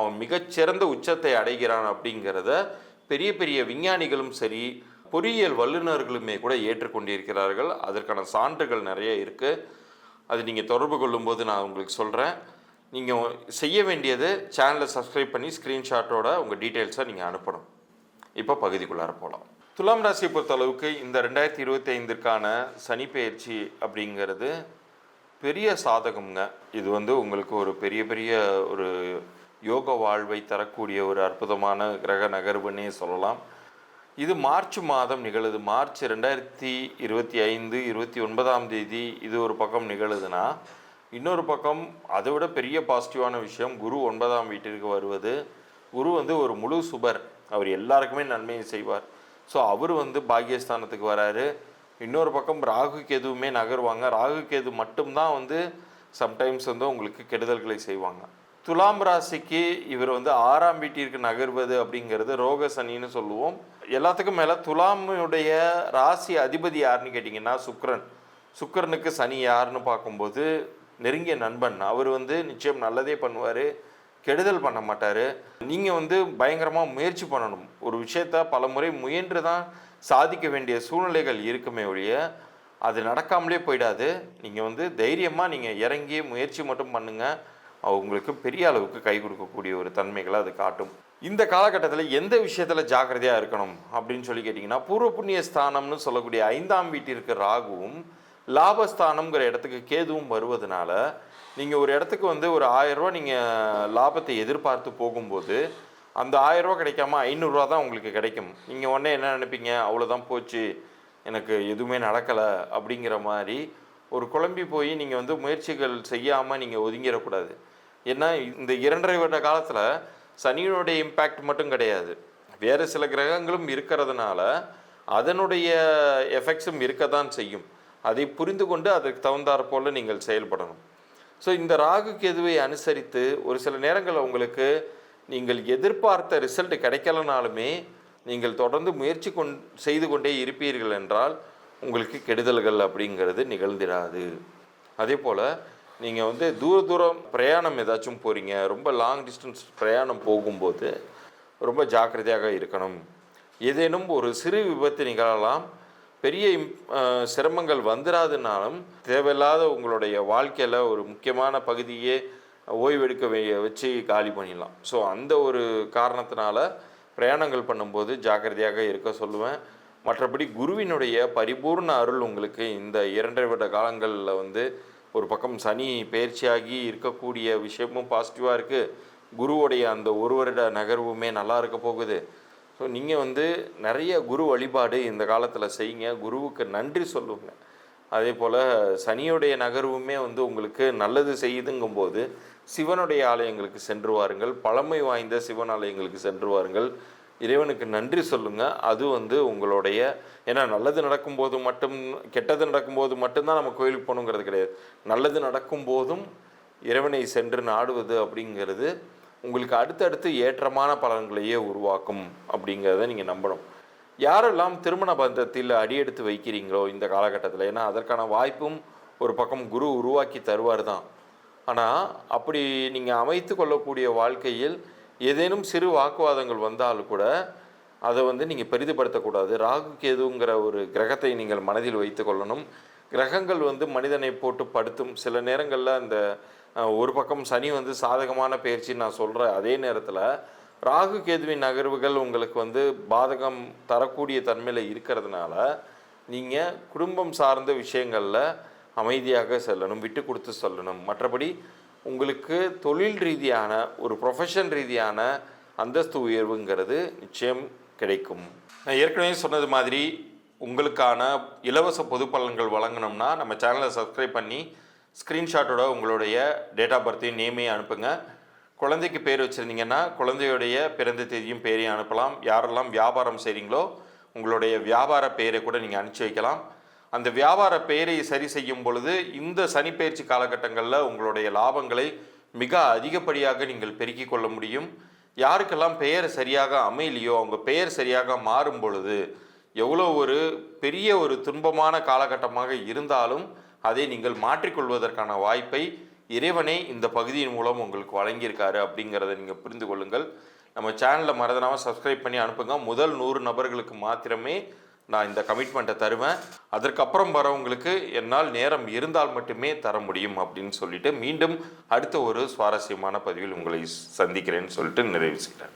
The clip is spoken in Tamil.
அவன் மிகச்சிறந்த உச்சத்தை அடைகிறான் அப்படிங்கிறத பெரிய பெரிய விஞ்ஞானிகளும் சரி பொறியியல் வல்லுநர்களுமே கூட ஏற்றுக்கொண்டிருக்கிறார்கள். அதற்கான சான்றுகள் நிறைய இருக்குது அது நீங்கள் தொடர்பு கொள்ளும்போது நான் உங்களுக்கு சொல்கிறேன் நீங்கள் செய்ய வேண்டியது சேனலை சப்ஸ்கிரைப் பண்ணி ஸ்க்ரீன்ஷாட்டோட உங்கள் டீட்டெயில்ஸை நீங்கள் அனுப்பணும். இப்போ பகுதிக்குள்ளார போகலாம் துலாம் ராசியை பொறுத்த அளவுக்கு இந்த ரெண்டாயிரத்தி இருபத்தி ஐந்திற்கான சனி பயிற்சி அப்படிங்கிறது பெரிய சாதகம்ங்க. இது வந்து உங்களுக்கு ஒரு பெரிய பெரிய ஒரு யோக வாழ்வை தரக்கூடிய ஒரு அற்புதமான கிரக நகர்வுன்னே சொல்லலாம். இது மார்ச் மாதம் நிகழுது. மார்ச் ரெண்டாயிரத்தி இருபத்தி ஐந்து இருபத்தி ஒன்பதாம் தேதி இது ஒரு பக்கம் நிகழுதுன்னா இன்னொரு பக்கம் அதை விட பெரிய பாசிட்டிவான விஷயம் குரு ஒன்பதாம் வீட்டிற்கு வருவது. குரு வந்து ஒரு முழு சுபர். அவர் எல்லாருக்குமே நன்மையை செய்வார். ஸோ அவர் வந்து பாக்கியஸ்தானத்துக்கு வராரு. இன்னொரு பக்கம் ராகு கேதுவுமே நகருவாங்க. ராகு கேது மட்டும்தான் வந்து சம்டைம்ஸ் வந்து உங்களுக்கு கெடுதல்களை செய்வாங்க. துலாம் ராசிக்கு இவர் வந்து ஆறாம் வீட்டிற்கு நகர்வது அப்படிங்கிறது ரோக சனின்னு சொல்லுவோம். எல்லாத்துக்கும் மேலே துலாமுடைய ராசி அதிபதி யாருன்னு கேட்டிங்கன்னா சுக்ரன் சுக்கரனுக்கு சனி யாருன்னு பார்க்கும்போது நெருங்கிய நண்பன். அவர் வந்து நிச்சயம் நல்லதே பண்ணுவார் கெடுதல் பண்ண மாட்டார். நீங்கள் வந்து பயங்கரமாக முயற்சி பண்ணணும். ஒரு விஷயத்த பல முறை முயன்று தான் சாதிக்க வேண்டிய சூழ்நிலைகள் இருக்குமே ஒழிய அது நடக்காமலே போயிடாது. நீங்கள் வந்து தைரியமாக நீங்கள் இறங்கி முயற்சி மட்டும் பண்ணுங்கள் அவங்களுக்கு பெரிய அளவுக்கு கை கொடுக்கக்கூடிய ஒரு தன்மைகளை அது காட்டும். இந்த காலகட்டத்தில் எந்த விஷயத்தில் ஜாக்கிரதையாக இருக்கணும் அப்படின்னு சொல்லி கேட்டிங்கன்னா பூர்வ புண்ணிய ஸ்தானம்னு சொல்லக்கூடிய ஐந்தாம் வீட்டிற்கு ராகுவும் லாபஸ்தானம்ங்கிற இடத்துக்கு கேதுவும் வருவதனால நீங்கள் ஒரு இடத்துக்கு வந்து ஒரு ஆயரூவா நீங்கள் லாபத்தை எதிர்பார்த்து போகும்போது அந்த ஆயரூவா கிடைக்காம ஐநூறுரூவா தான் உங்களுக்கு கிடைக்கும். நீங்கள் உடனே என்ன நினைப்பீங்க? அவ்வளோதான் போச்சு. எனக்கு எதுவுமே நடக்கலை அப்படிங்கிற மாதிரி ஒரு குழம்பி போய் நீங்கள் வந்து முயற்சிகள் செய்யாமல் நீங்கள் ஒதுங்கிடக்கூடாது. ஏன்னா இந்த இரண்டரை வருட காலத்தில் சனியினுடைய இம்பேக்ட் மட்டும் கிடையாது. வேறு சில கிரகங்களும் இருக்கிறதுனால அதனுடைய எஃபெக்ட்ஸும் இருக்க தான் செய்யும். அதை புரிந்து கொண்டு அதற்கு தகுந்தாற் போல் நீங்கள் செயல்படணும். ஸோ இந்த ராகு கெதுவை அனுசரித்து ஒரு சில நேரங்களில் உங்களுக்கு நீங்கள் எதிர்பார்த்த ரிசல்ட் கிடைக்கலனாலுமே நீங்கள் தொடர்ந்து முயற்சி கொண் செய்து கொண்டே இருப்பீர்கள் என்றால் உங்களுக்கு கெடுதல்கள் அப்படிங்கிறது நிகழ்ந்திடாது அதே போல் நீங்கள் வந்து தூர தூரம் பிரயாணம் ஏதாச்சும் போகிறீங்க ரொம்ப லாங் டிஸ்டன்ஸ் பிரயாணம் போகும்போது ரொம்ப ஜாக்கிரதையாக இருக்கணும். ஏதேனும் ஒரு சிறு விபத்து நிகழலாம் பெரிய இம்- சிரமங்கள் வந்துடாதுனாலும் தேவையில்லாத உங்களுடைய வாழ்க்கையில் ஒரு முக்கியமான பகுதியே ஓய்வெடுக்க வச்சு காலி பண்ணிடலாம். ஸோ அந்த ஒரு காரணத்தினால பிரயாணங்கள் பண்ணும்போது ஜாக்கிரதையாக இருக்க சொல்லுவேன். மற்றபடி குருவினுடைய பரிபூர்ண அருள் உங்களுக்கு இந்த இரண்டரை வருட காலங்களில் வந்து ஒரு பக்கம் சனி பயிற்சியாகி இருக்கக்கூடிய விஷயமும் பாசிட்டிவாக இருக்குது குருவுடைய அந்த ஒரு வருட நகர்வுமே நல்லா இருக்க போகுது. ஸோ நீங்கள் வந்து நிறைய குரு வழிபாடு இந்த காலத்தில் செய்யுங்க. குருவுக்கு நன்றி சொல்லுங்க. அதே போல் சனியுடைய நகர்வுமே வந்து உங்களுக்கு நல்லது செய்யுதுங்கும்போது சிவனுடைய ஆலயங்களுக்கு சென்று வாருங்கள். பழமை வாய்ந்த சிவன் ஆலயங்களுக்கு சென்று வாருங்கள். இறைவனுக்கு நன்றி சொல்லுங்கள் அது வந்து உங்களுடைய ஏன்னா நல்லது நடக்கும்போது மட்டும் கெட்டது நடக்கும்போது மட்டும்தான் நம்ம கோயிலுக்கு போகணுங்கிறது கிடையாது. நல்லது நடக்கும்போதும் இறைவனை சென்று நாடுவது அப்படிங்கிறது உங்களுக்கு அடுத்தடுத்து ஏற்றமான பலன்களையே உருவாக்கும் அப்படிங்கிறத நீங்கள் நம்பணும். யாரெல்லாம் திருமண பந்தத்தில் அடியெடுத்து வைக்கிறீங்களோ இந்த காலகட்டத்தில் ஏன்னா அதற்கான வாய்ப்பும் ஒரு பக்கம் குரு உருவாக்கி தருவார் தான். ஆனால் அப்படி நீங்கள் அமைத்து கொள்ளக்கூடிய வாழ்க்கையில் ஏதேனும் சிறு வாக்குவாதங்கள் வந்தாலும் கூட அதை வந்து நீங்கள் பெரிதுபடுத்தக்கூடாது. ராகு கேதுங்கிற ஒரு கிரகத்தை நீங்கள் மனதில் வைத்து கொள்ளணும். கிரகங்கள் வந்து மனிதனை போட்டு படுத்தும். சில நேரங்களில் அந்த ஒரு பக்கம் சனி வந்து சாதகமான பயிற்சின்னு நான் சொல்கிறேன் அதே நேரத்தில் ராகு கேதுவின் நகர்வுகள் உங்களுக்கு வந்து பாதகம் தரக்கூடிய தன்மையில் இருக்கிறதுனால நீங்கள் குடும்பம் சார்ந்த விஷயங்களில் அமைதியாக செல்லணும் விட்டு கொடுத்து சொல்லணும். மற்றபடி உங்களுக்கு தொழில் ரீதியான ஒரு ப்ரொஃபஷன் ரீதியான அந்தஸ்து உயர்வுங்கிறது நிச்சயம் கிடைக்கும். நான் ஏற்கனவே சொன்னது மாதிரி உங்களுக்கான இலவச பொது பலன்கள் வழங்கணும்னா நம்ம சேனலை சப்ஸ்கிரைப் பண்ணி ஸ்க்ரீன்ஷாட்டோட உங்களுடைய டேட் ஆஃப் பர்த்தையும் நேமையும் அனுப்புங்க. குழந்தைக்கு பேர் வச்சுருந்தீங்கன்னா குழந்தையுடைய பிறந்த தேதியும் பேரையும் அனுப்பலாம். யாரெல்லாம் வியாபாரம் செய்கிறீங்களோ உங்களுடைய வியாபார பெயரை கூட நீங்கள் அனுப்பிச்சி வைக்கலாம். அந்த வியாபார பெயரை சரி செய்யும் பொழுது இந்த சனிப்பெயர்ச்சி காலகட்டங்களில் உங்களுடைய லாபங்களை மிக அதிகப்படியாக நீங்கள் பெருக்கிக் கொள்ள முடியும். யாருக்கெல்லாம் பெயர் சரியாக அமையலையோ அவங்க பெயர் சரியாக மாறும் பொழுது எவ்வளோ ஒரு பெரிய ஒரு துன்பமான காலகட்டமாக இருந்தாலும் அதை நீங்கள் மாற்றிக்கொள்வதற்கான வாய்ப்பை இறைவனே இந்த பகுதியின் மூலம் உங்களுக்கு வழங்கியிருக்காரு அப்படிங்கிறத நீங்கள் புரிந்து கொள்ளுங்கள். நம்ம சேனலில் மறந்துடாமல் சப்ஸ்கிரைப் பண்ணி அனுப்புங்க. முதல் நூறு நபர்களுக்கு மாத்திரமே நான் இந்த கமிட்மெண்ட்டை தருவேன். அதற்கப்புறம் வரவங்களுக்கு என்னால் நேரம் இருந்தால் மட்டுமே தர முடியும் அப்படின்னு சொல்லிட்டு மீண்டும் அடுத்த ஒரு சுவாரஸ்யமான பதிவில் உங்களை சந்திக்கிறேன்னு சொல்லிட்டு நிறைவு செய்கிறேன்.